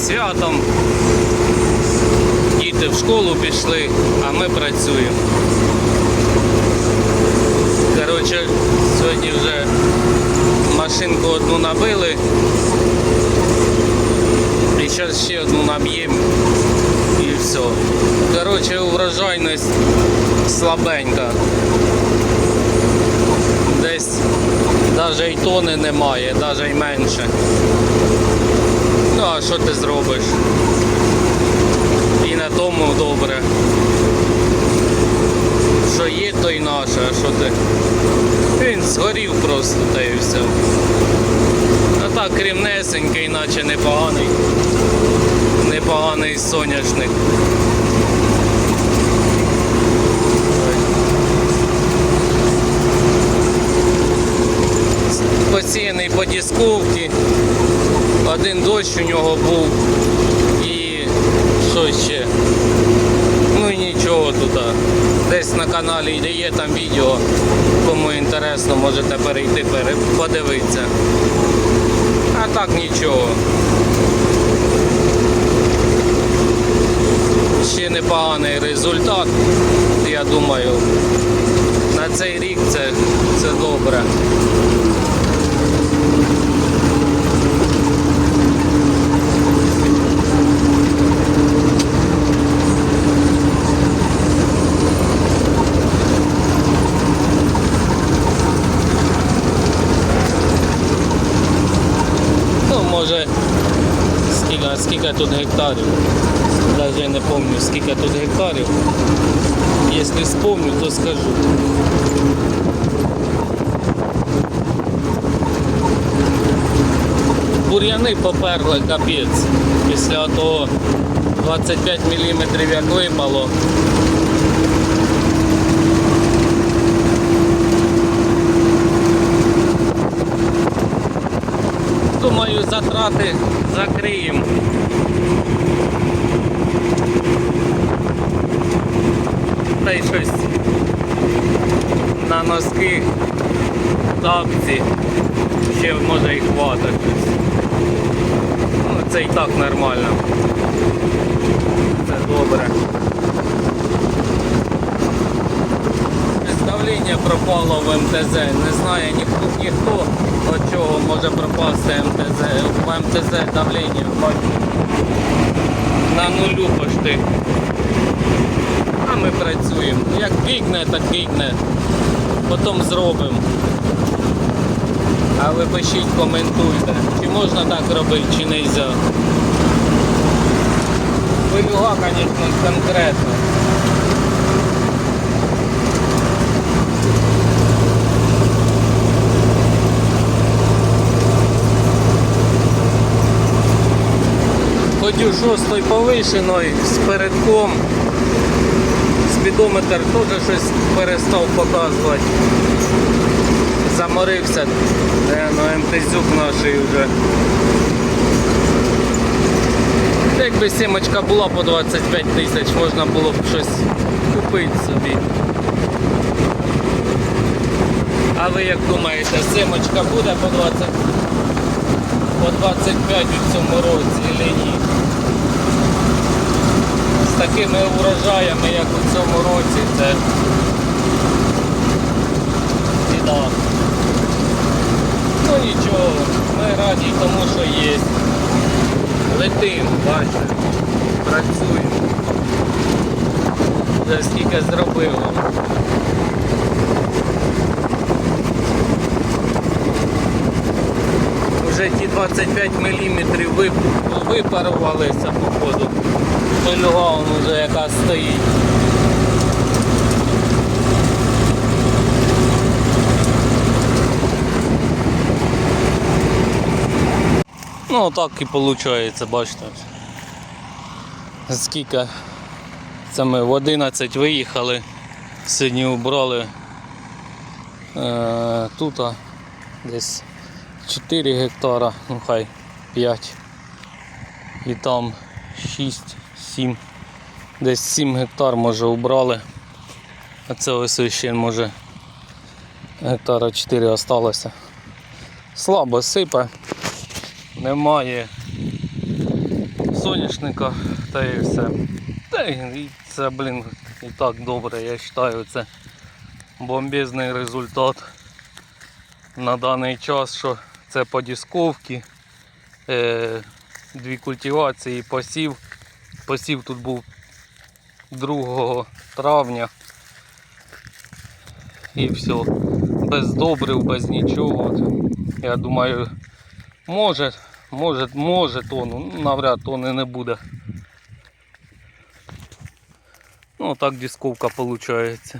святом. Діти в школу пішли, а ми працюємо. Коротше, сьогодні вже машинку одну набили. І зараз ще одну наб'ємо і все. Коротше, урожайність слабенька. Десь навіть і тони немає, навіть і менше. А що ти зробиш? І на тому добре. Що є, то й наше, а що ти? Він згорів просто та і все. А так рівнесенький, наче непоганий. Непоганий соняшник. Посіяний по дісковці. Один дощ у нього був. І що ще? Ну і нічого тут. Десь на каналі де є там відео. Кому інтересно, можете перейти подивитися. А так нічого. Ще непоганий результат, я думаю. На цей рік це, це добре. Ну, може, скільки, скільки тут гектарів. Навіть не пам'ятаю, скільки тут гектарів. Якщо вспомню, то скажу. Бур'яни поперли капець. Після того 25 мм як випало. Думаю, затрати закриємо. Та й щось на носки, тапці, ще може і хватить. Ну, це і так нормально. Це добре. Давлення пропало в МТЗ. Не знає ніхто, ніхто від чого може пропасти МТЗ. В МТЗ давлення на нулю пошти. А ми працюємо. Як гігне, так гігне. Потім зробимо. А ви пишіть, коментуйте, чи можна так робити, чи не можна. Пилюга, звісно, конкретно. Ходю шостою повишеною з передком. Спідометр теж щось перестав показувати. Заморився. Де ну МТЗюк наший вже. Якби сімочка була по 25 тисяч, можна було б щось купити собі. А ви як думаєте, сімочка буде по 20 по 25 у цьому році ні? З такими урожаями, як у цьому році, це біда. Ну нічого, ми раді тому, що є. Летим, бачите, працюємо. Вже скільки зробили. Вже ті 25 мм випарувалися походу. Пилюга вон вже яка стоїть. Ну так і виходить, бачите. Скільки це ми в 11 виїхали, сьогодні убрали е, тут десь 4 гектара, ну хай 5. І там 6-7, десь 7 гектар може убрали. А це ось ще може гектара 4 осталося. слабо сипе, немає соняшника та і все. Та й це, блін, і так добре, я вважаю, це бомбезний результат на даний час, що це по дисковці, е, дві культивації, посів. Посів тут був 2 травня. І все. Без добрив, без нічого. Я думаю, може, може, може тону, ну, навряд тони не буде. Ну так дисковка виходить.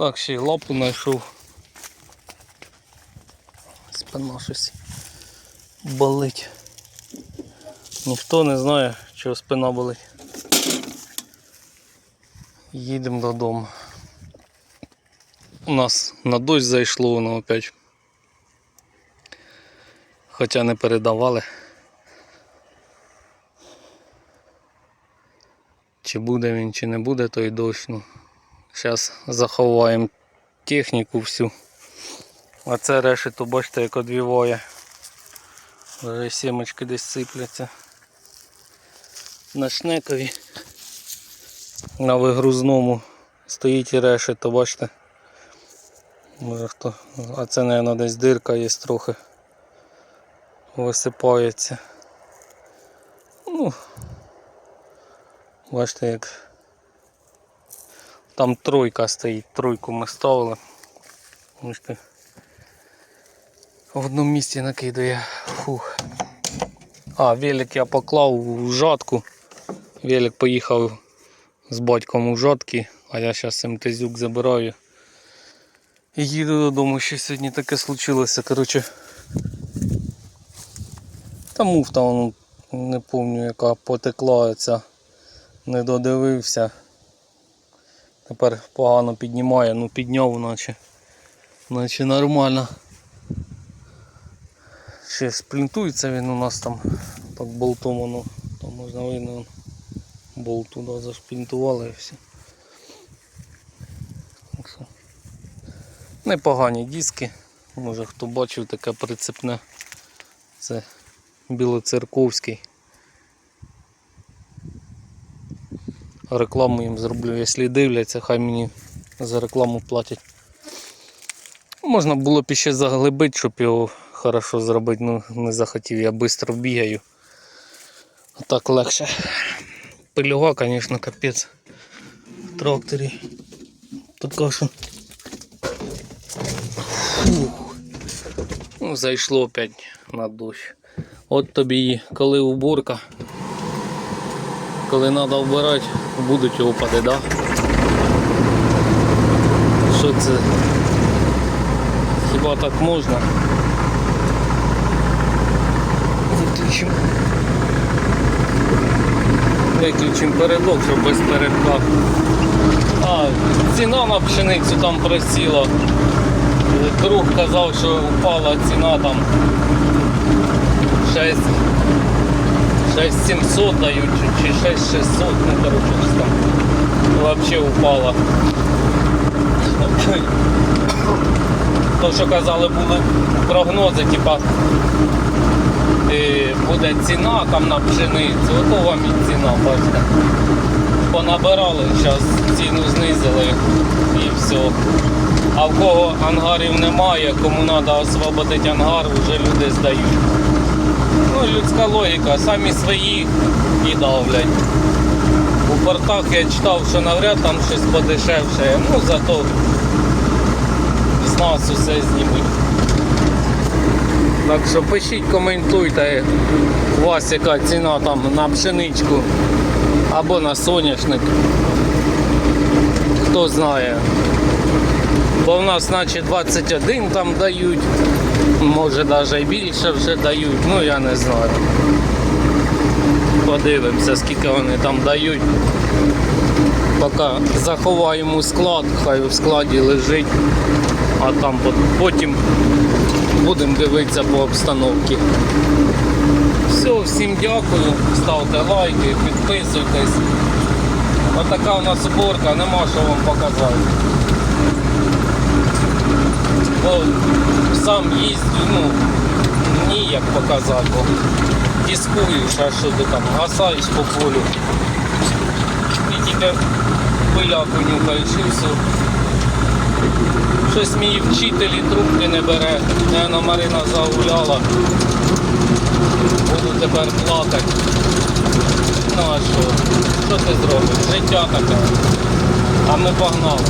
Так, ще й лапу знайшов. Спина щось болить. Ніхто не знає, чого спина болить. Їдемо додому. У нас на дощ зайшло воно опять. Хоча не передавали. Чи буде він, чи не буде той дощ. Ну, Зараз заховаємо техніку всю. А це решето, бачите, як одвіває. Вже сімочки десь сипляться. На шнекові. На вигрузному стоїть і решето, бачите. Може хто. А це, мабуть, десь дирка є трохи. Висипається. Ну, бачите, як там тройка стоїть, тройку ми ставили. Бачите. В одному місці накидає. Фух. А, велик я поклав у жатку. Велик поїхав з батьком у жатки, а я зараз МТЗюк забираю. І їду додому, що сьогодні таке случилося. Коротше. Та муфта не пам'ятаю яка потекла ця. Не додивився. Тепер погано піднімає, ну підняв наче. Наче нормально. Ще сплінтується він у нас там так болтом воно, там можна видно болт туди зашплінтували і все. Непогані диски. Може хто бачив таке прицепне. Це білоцерковський. Рекламу їм зроблю, якщо дивляться, хай мені за рекламу платять. Можна було б ще заглибити, щоб його хорошо зробити, ну не захотів, я швидко бігаю. А так легше. Пилюга, звісно, капець. В тракторі. Що. Фух. Ну, зайшло опять на дощ. От тобі коли уборка. Коли треба вбирати, будуть опади, да? Що це? Хіба так можна? Виключимо. Виключимо передок, щоб без передка. А, ціна на пшеницю там просіла. Друг казав, що впала ціна там 6 6700 дають чи- чи 6600, ну щось там вообще упала. То, що казали, були прогнози, типа е, буде ціна там на пшеницю, ото вам і ціна, бачите. Понабирали, зараз ціну знизили і все. А в кого ангарів немає, кому треба освободити ангар, вже люди здають. Ну, людська логіка, самі свої давлять. У портах я читав, що навряд там щось подешевше, ну зато з нас усе знімуть. Так що пишіть, коментуйте, у вас яка ціна там на пшеничку або на соняшник. Хто знає. Бо в нас наче 21 там дають, може навіть і більше вже дають, ну я не знаю. Подивимося, скільки вони там дають. Поки заховаємо склад, хай у складі лежить, а там потім будемо дивитися по обстановці. Все, всім дякую, ставте лайки, підписуйтесь. Отака у нас уборка, нема що вам показати. Сам їздю, ну, ніяк показати, бо дискуєш, а що ти там, гасаєш по полю. І тільки пиляку нюхаєш і все. Щось мій вчитель і трубки не бере. Наверно, Марина загуляла. Буду тепер плакати. Ну а що? Що ти зробиш? Життя таке. А ми погнали.